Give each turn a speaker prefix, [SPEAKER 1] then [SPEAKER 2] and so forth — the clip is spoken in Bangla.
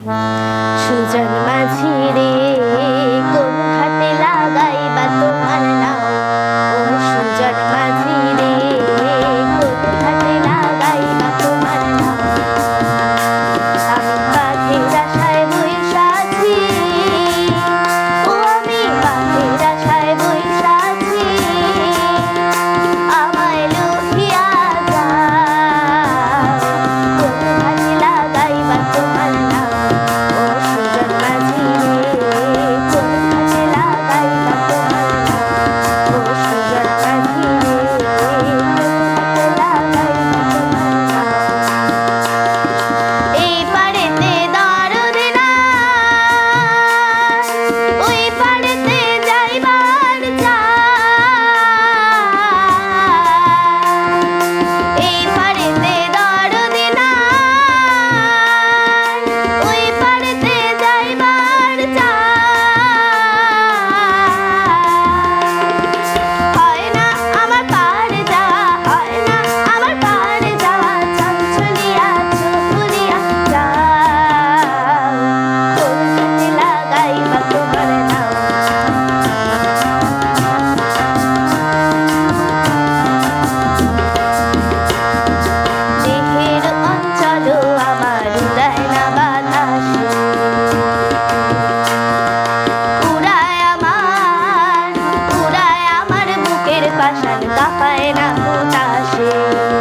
[SPEAKER 1] 吃的价 আশার কাপায় না হতাশে